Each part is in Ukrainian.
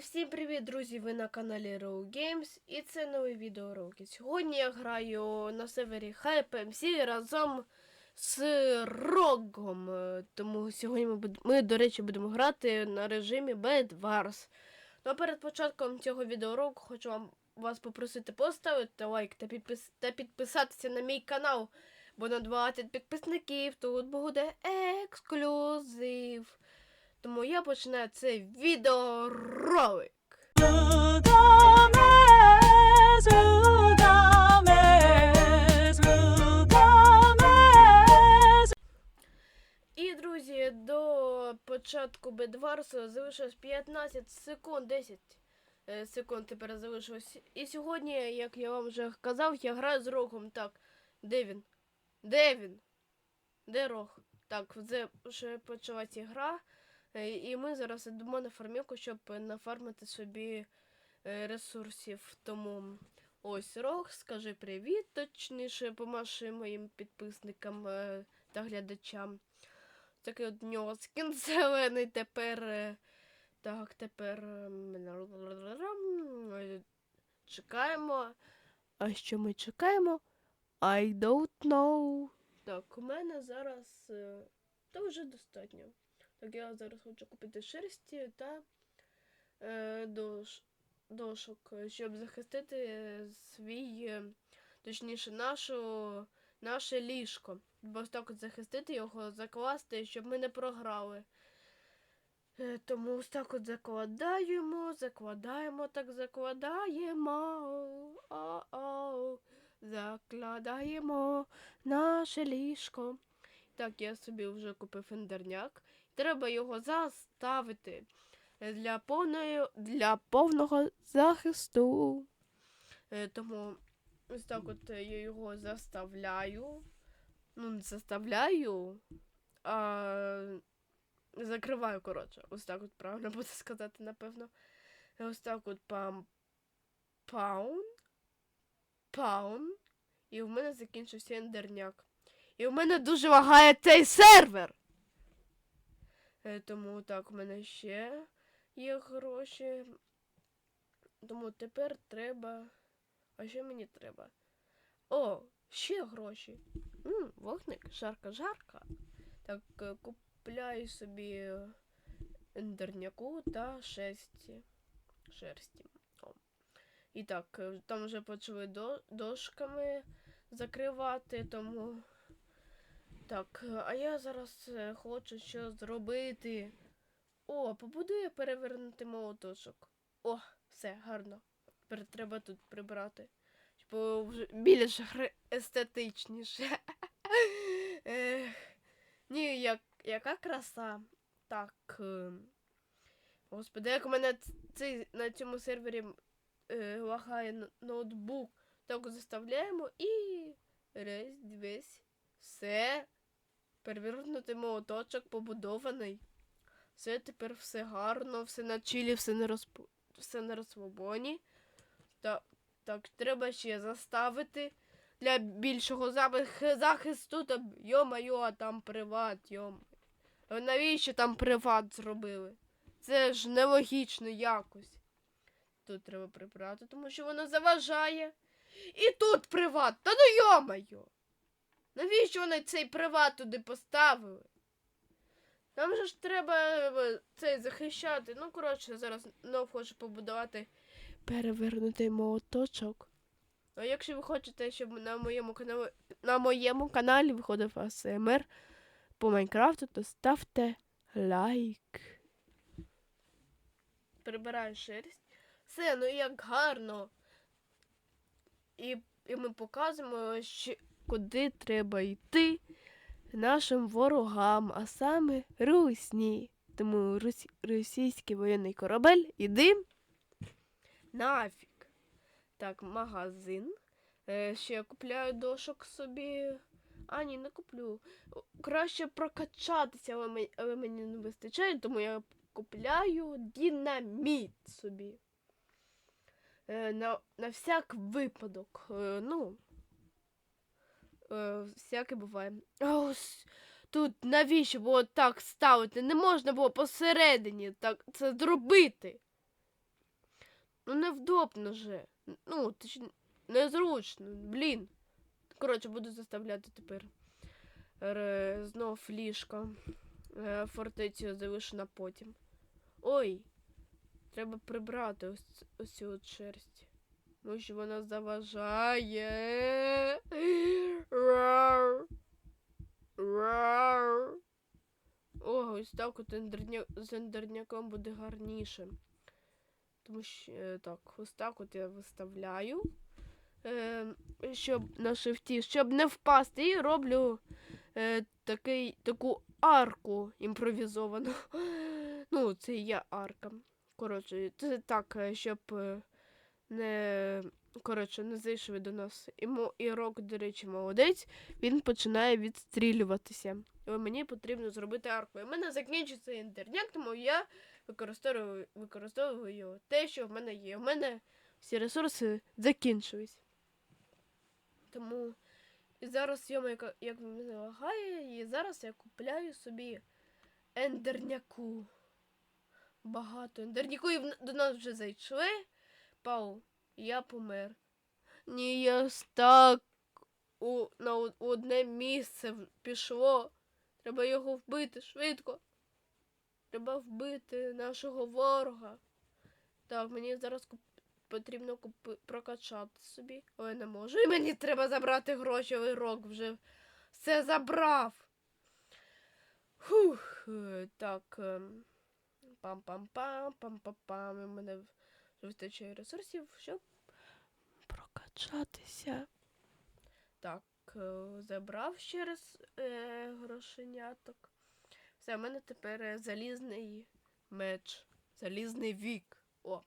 Всім привіт, друзі! Ви на каналі Row Games і це новий відеоуроки. Сьогодні я граю на сервері Hype MC разом з Рогом. Е, Тому сьогодні ми, ми, до речі, будемо грати на режимі Bed Wars. Ну а перед початком цього відеоуроку хочу вам вас попросити поставити лайк та, підпис... та підписатися на мій канал, бо на 20 підписників тут буде ексклюзив. Тому я починаю цей відеоролик. І, друзі, до початку бедварсу залишилось 15 секунд, 10 е, секунд тепер залишилось. І сьогодні, як я вам вже казав, я граю з рогом. Так, де він? Де він? Де рог? Так, вже вже почалася гра. Е, І ми зараз йдемо на фармівку, щоб нафармити собі е, ресурсів. Тому ось рог, скажи привіт, точніше, помаши моїм підписникам е, та глядачам. Такий от нього скін зелений тепер. Так, тепер. ем, Чекаємо. А що ми чекаємо? I don't know. Так, у мене зараз. Та вже достатньо. Я зараз хочу купити шерсті та е, дош, дошок, щоб захистити е, свій, е, точніше, нашу, наше ліжко. Бо так захистити його, закласти, щоб ми не програли. Е, Тому ось так от закладаємо, закладаємо, так закладаємо. О-о. Закладаємо наше ліжко. Так, я собі вже купив фендерняк. Треба його заставити е, для повної, для повного захисту. Е, Тому ось так от е, я його заставляю. Ну, не заставляю, а закриваю, коротше. Ось так от правильно буде сказати, напевно. Ось так от пам. Паун. Паун. І в мене закінчився ендерняк. І в мене дуже лагає цей сервер. Е, Тому так, у мене ще є гроші. Тому тепер треба. А що мені треба? О, ще гроші. М, вогник, жарка, жарка. Так, е, купляю собі ендерняку та шерсті. Шерсті. О. І так, е, там вже почали до, дошками закривати, тому. Так, а я зараз е, хочу що зробити. О, побудую перевернути молоточок. О, все, гарно. Тепер треба тут прибрати. Було вже більш естетичніше. Ех, Ні, як, яка краса. Так. е, Господи, як у мене цей, на цьому сервері е, лагає ноутбук. Так заставляємо і. Раз, дивись. Все. Перевернутий молоточок побудований. Все тепер все гарно, все на чилі, все на розп... все на розслабоні. Так, так, треба ще заставити для більшого захисту. Там, йо-майо, а там приват, йом. Навіщо там приват зробили? Це ж нелогічно якось. Тут треба прибрати, тому що воно заважає. І тут приват. Та ну йо-майо! Навіщо вони цей приват туди поставили? Нам же ж треба е, цей захищати. Ну, коротше, зараз знов хочу побудувати перевернутий молоточок. А якщо ви хочете, щоб на моєму каналі на моєму каналі виходив АСМР по Майнкрафту, то ставте лайк. Прибираю шерсть. Все, ну як гарно. І, і ми показуємо, що, куди треба йти нашим ворогам, а саме русні. Тому російський воєнний корабель іди нафіг. Так, магазин. Е, ще я купляю дошок собі. А, ні, не куплю. Краще прокачатися, але мені, але мені не вистачає, тому я купляю динаміт собі. Е, на, на всяк випадок. Е, ну. Е, всяке буває. Ось тут навіщо було так ставити? Не можна було посередині так це зробити. Ну невдобно же. Ну, точ... незручно, блін. Коротше, буду заставляти тепер Ре- знов ліжко. Е, Фортецю залишу на потім. Ой, треба прибрати ось, ось цю шерсть. Тому що вона заважає. О, ось так от з ендерняком буде гарніше. Тому що е, так, ось так от я виставляю. Е, щоб на шифті, щоб не впасти, і роблю е, такий, таку арку імпровізовану. Ну, це є арка. Коротше, це так, щоб не. Коротше, не зайшли до нас. І, і рок, до речі, молодець, він починає відстрілюватися. І мені потрібно зробити арку. І в мене закінчиться інтерняк, тому я використовую, використовую. Те, що в мене є. У мене всі ресурси закінчились. Тому і зараз яка як в мене лагає, і зараз я купляю собі ендерняку. Багато ендерняку, і до нас вже зайшли. Пау, я помер. Ні, я стак у, на од- одне місце пішло. Треба його вбити швидко. Треба вбити нашого ворога. Так, мені зараз куп... потрібно купи... прокачати собі. Ой, не можу. І мені треба забрати гроші, але рок вже все забрав. Фух, е, так. ем, Пам-пам-пам, пам-пам-пам. У мене вистачає ресурсів, щоб прокачатися. Так, е, забрав ще раз е, грошеняток. Все, в мене тепер е, залізний меч. Залізний вік. О.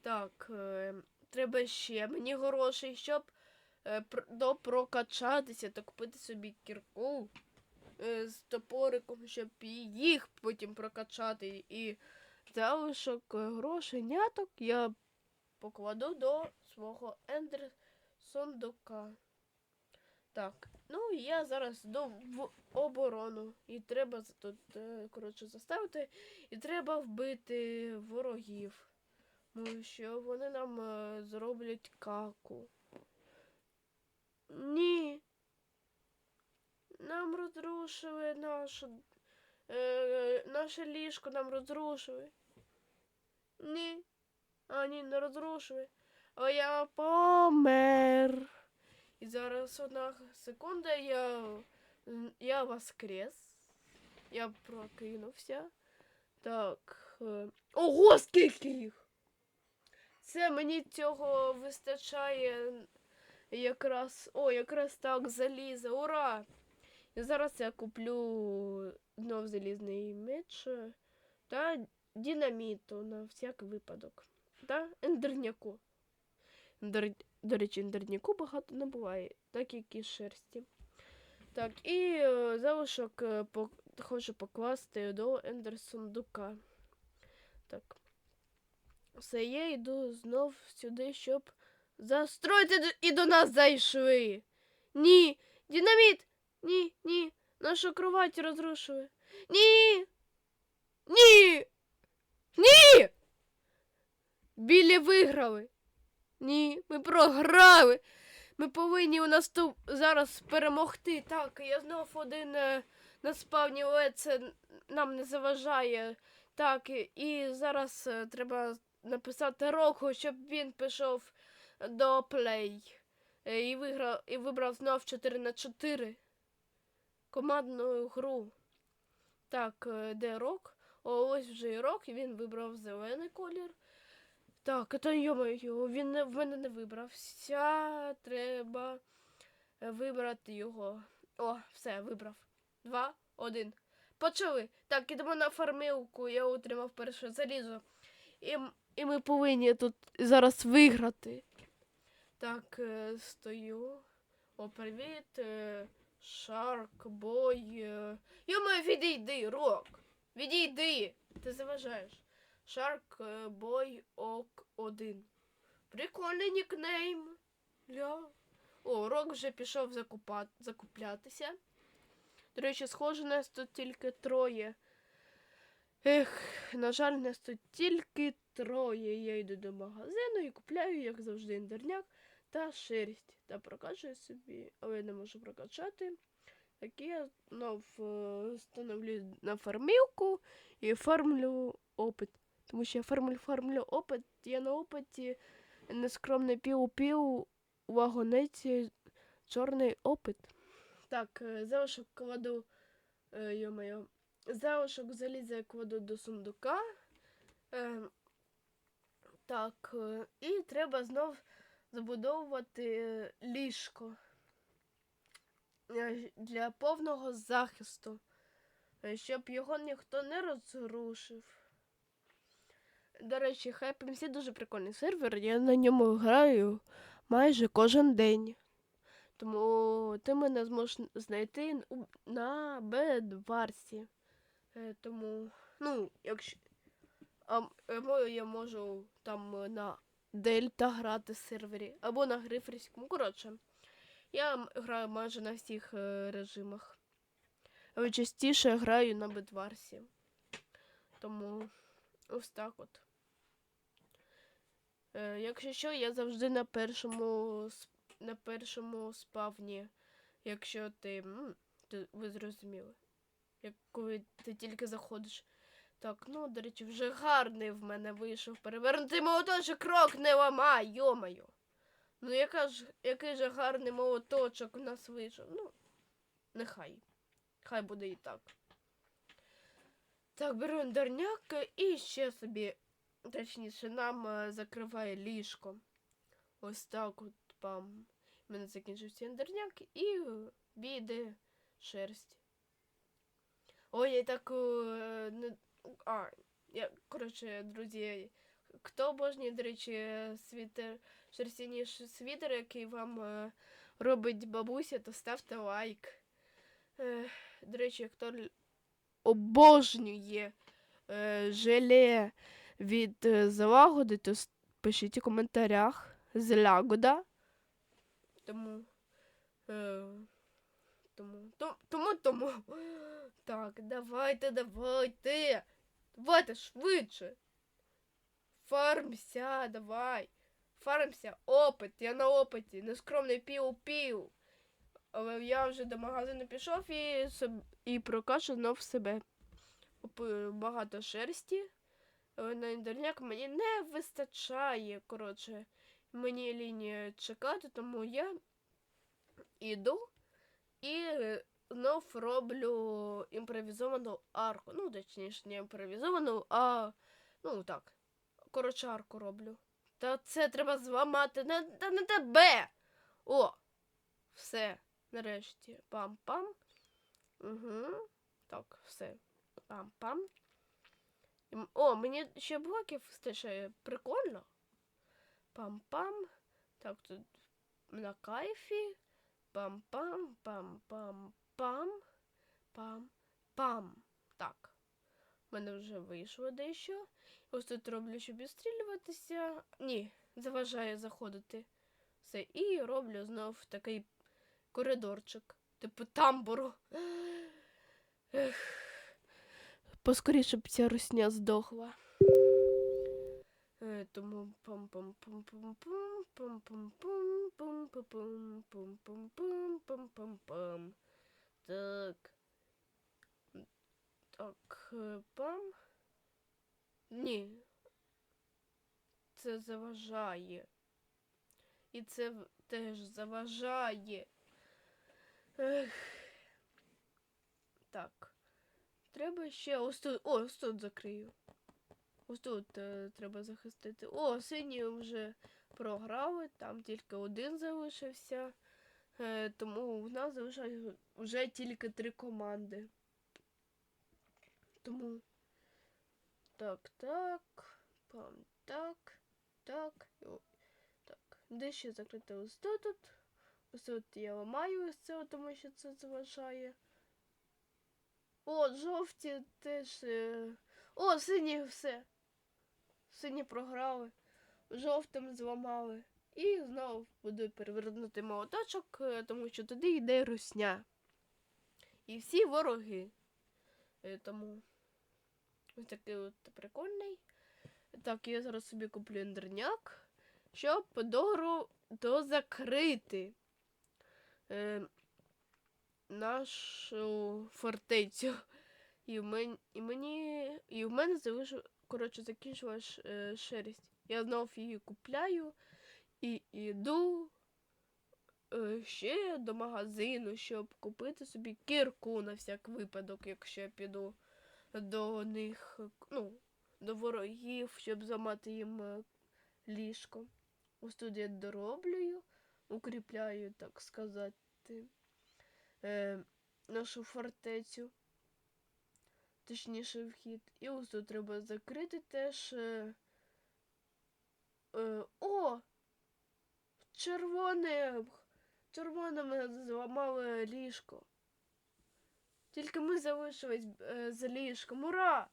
Так, е, треба ще мені грошей, щоб е, пр- допрокачатися та купити собі кірку е, з топориком, щоб їх потім прокачати. І залишок е, грошеняток я покладу до свого ендер сундука. Так, ну я зараз йду в оборону. І треба тут, е, коротше, заставити. І треба вбити ворогів. Тому що вони нам е, зроблять каку. Ні. Нам розрушили нашу, е, наше ліжко нам розрушили. Ні. А, не розрушили. А я помер. І зараз одна секунда я, я воскрес. Я прокинувся. Так. е, Ого, скільки їх! Це мені цього вистачає якраз. О, якраз так заліза. Ура! І зараз я куплю знов залізний меч е, та динаміту на всяк випадок. Та ендерняку. Ендер... До речі, ендерняку багато не буває, так як і шерсті. Так, і е, залишок е, по... хочу покласти до ендерсундука. Так. Все, я йду знов сюди, щоб застроїти і до нас зайшли. Ні, динаміт! Ні, ні, нашу кровать розрушили. Ні. Ні. Ні. Білі виграли. Ні, ми програли. Ми повинні у нас тут зараз перемогти. Так, я знов один е, на спавні, але це нам не заважає. Так, і- зараз е, треба написати Року, щоб він пішов до плей. Е, І виграв, і вибрав знов 4 на 4 командну гру. Так, де рок? Ось вже і рок, і він вибрав зелений колір. Так, та йомаю, він в мене не вибрався. Треба е, вибрати його. О, все, вибрав. Два, один. Почали. Так, ідемо на фармилку. Я отримав перше залізо. І, і ми повинні тут зараз виграти. Так, е, стою. О, привіт. Шарк, бой. Йома, відійди, рок. Відійди. Ти заважаєш. Шарк Бой Ок 1. Прикольний нікнейм. Ля. О, Рок вже пішов закупа... закуплятися. До речі, схоже, нас тут тільки троє. Ех, на жаль, нас тут тільки троє. Я йду до магазину і купляю, як завжди, індерняк та шерсть. Та прокачую собі, але я не можу прокачати. Так я знов е, встановлю на фармілку і фармлю опит. Тому що я фармлю фармлю опит, я на опиті нескромний пів-пів у вагонеті чорний опит. Так, е, залишок кладу, е, йо-моє, залишок заліза я кладу до сундука. Так, і треба знов забудовувати ліжко для повного захисту, е, щоб його ніхто не розрушив. До речі, Happy MC дуже прикольний сервер, я на ньому граю майже кожен день. Тому ти мене зможеш знайти на Бедварсі. Е, Тому, ну, якщо. Або я можу там е, на Дельта грати сервері, або на Гриферському. Коротше, я граю майже на всіх е, режимах. Але частіше граю на Бедварсі. Тому ось так от. Е, якщо що, я завжди на першому на першому спавні, якщо ти. ти ви зрозуміли. Як коли ти тільки заходиш. Так, ну, до речі, вже гарний в мене вийшов. Перевернутий молоточок крок не ламай, йомаю. Ну, яка ж, який же гарний молоточок у нас вийшов. Ну, нехай. Хай буде і так. Так, беру ендерняк і ще собі, точніше, нам е, закриває ліжко. Ось так от пам. У мене закінчився ендерняк і е, біде шерсть. Ой, я так е, не. А, я, коротше, друзі, хто обожнює, до речі, світер, шерстяні ш- світер, який вам е, робить бабуся, то ставте лайк. Е, до речі, хто обожнює е, желе від е, залагоди, то пишіть у коментарях злягода. Тому. Е, тому, то, тому, тому. Так, давайте, давайте. Давайте швидше. Фармся, давай. Фармся, опит, я на опиті, нескромний пів-пів. Але я вже до магазину пішов і, і прокачав себе. Багато шерсті. Але на інтерняк мені не вистачає. Коротше, мені лінія чекати, тому я іду і знов роблю імпровізовану арку. Ну, точніше, не імпровізовану, а ну так. Коротше, арку роблю. Та це треба зламати не, та не тебе. О! Все. Нарешті. Пам-пам. Угу. Так, все. Пам-пам. О, мені ще блоків стачає. Прикольно. Пам-пам. Так, тут на кайфі. Пам-пам, пам-пам-пам. Пам-пам. Так. У мене вже вийшло дещо. Ось тут роблю, щоб відстрілюватися. Ні, заважає заходити. Все. І роблю знов такий коридорчик. Типу тамбуру. Ех. Поскоріше б ця русня здохла. Е, Тому пам пам пам пам пам пам пам пам пам пам пам пам пам пам пам пам Так. Так, пам. Ні. Це заважає. І це теж заважає. Ех. Так. Треба ще ось тут. О, ось тут закрию. Ось тут е, треба захистити. О, сині вже програли, там тільки один залишився. Е, тому в нас залишається вже тільки три команди. Тому. Так, так. Пам, так, так. о- Так. Де ще закрити ось тут? тут. Ось тут я ламаю ось це, тому що це заважає. О, жовті теж. е, О, сині все. Сині програли. Жовтим зламали. І знову буду перевернути молоточок, е, тому що туди йде русня. І всі вороги. Е, Тому Ось такий от прикольний. Так, я зараз собі куплю ендерняк, щоб догору дозакрити е, нашу фортецю. І в мен, і мені. І в мене залишив, коротше, закінчилась е, шерсть. Я знов її купляю і йду е, ще до магазину, щоб купити собі кірку на всяк випадок, якщо я піду до них, ну, до ворогів, щоб зламати їм е, ліжко. Ось тут я дороблюю, укріпляю, так сказати, е, нашу фортецю. Точніше вхід. І ось тут треба закрити теж. Е, е, о! Червоне. Червоне мене зламало ліжко. Тільки ми залишились е, за ліжком. Ура!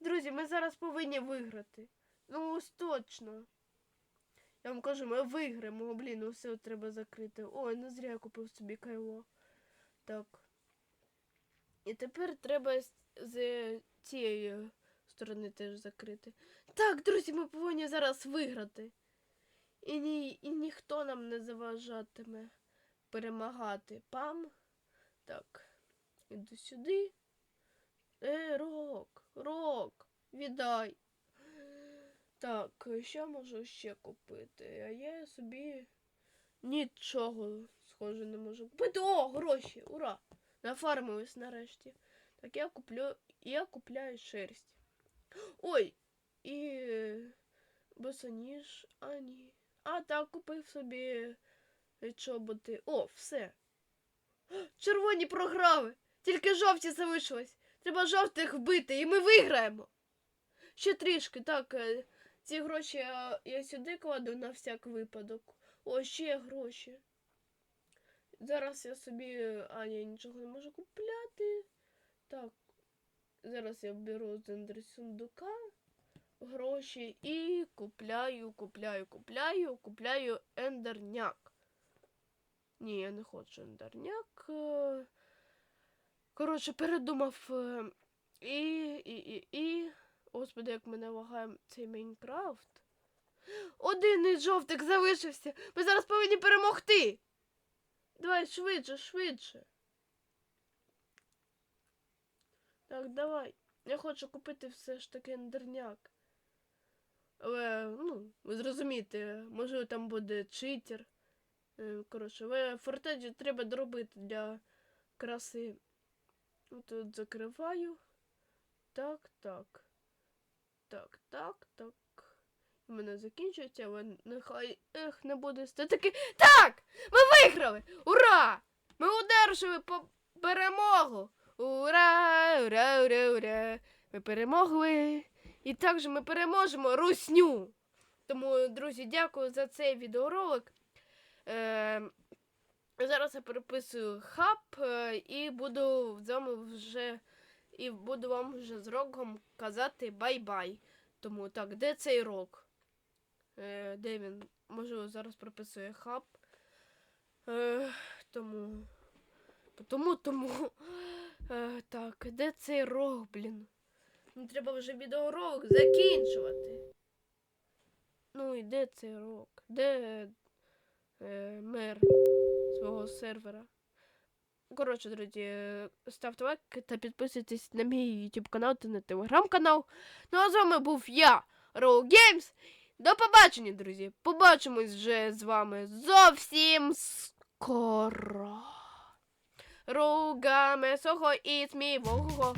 Друзі, ми зараз повинні виграти. Ну ось точно. Я вам кажу, ми виграємо. Блін, ну все треба закрити. Ой, не зря я купив собі кайло. Так. І тепер треба з цієї сторони теж закрити. Так, друзі, ми повинні зараз виграти. І, ні, і ніхто нам не заважатиме перемагати. Пам. Так. Іду сюди. Е, рок, рок, віддай. Так, що можу ще купити? А я собі нічого схоже не можу купити. О, гроші! Ура! Нафармились нарешті. Так я куплю. Я купляю шерсть. Ой! І босоніж. А ні. А так купив собі чоботи. О, все. Червоні програли! Тільки жовті залишились. Треба жовтих вбити, і ми виграємо. Ще трішки, так. е, Ці гроші я, я сюди кладу на всяк випадок. О, ще гроші. Зараз я собі. А, я нічого не можу купляти. Так. Зараз я беру з ендерсундука гроші і купляю, купляю, купляю, купляю ендерняк. Ні, я не хочу ендерняк. Коротше, передумав. е, І, і, і, і. Господи, як мене лагає цей Майнкрафт. Один із жовтих залишився. Ми зараз повинні перемогти. Давай швидше, швидше. Так, давай. Я хочу купити все ж таки ендерняк. Але, ну, ви зрозумієте, можливо, там буде читер. Е, Коротше, але фортеджі треба доробити для краси. Тут закриваю. Так, так. Так, так, так. У мене закінчується, але нехай ех не буде таки. Так! Ми виграли! Ура! Ми одержали по- перемогу! Ура! Ура, ура, ура! Ми перемогли! І також ми переможемо русню! Тому, друзі, дякую за цей відеоролик. Е, зараз я переписую хаб е, і буду з вами вже і буду вам вже з роком казати бай-бай. Тому так, де цей рок? Е, де він? Можливо, зараз прописує хаб. Е, тому. Тому, тому. Е, так, де цей рок, блін? Ну, треба вже відеоролик закінчувати. Ну і де цей рок? Де е, мер свого сервера? Коротше, друзі, е, ставте лайк та підписуйтесь на мій YouTube канал та на телеграм-канал. Ну а з вами був я, Row Games. До побачення, друзі. Побачимось вже з вами зовсім скоро. Ругаме сого і смівого.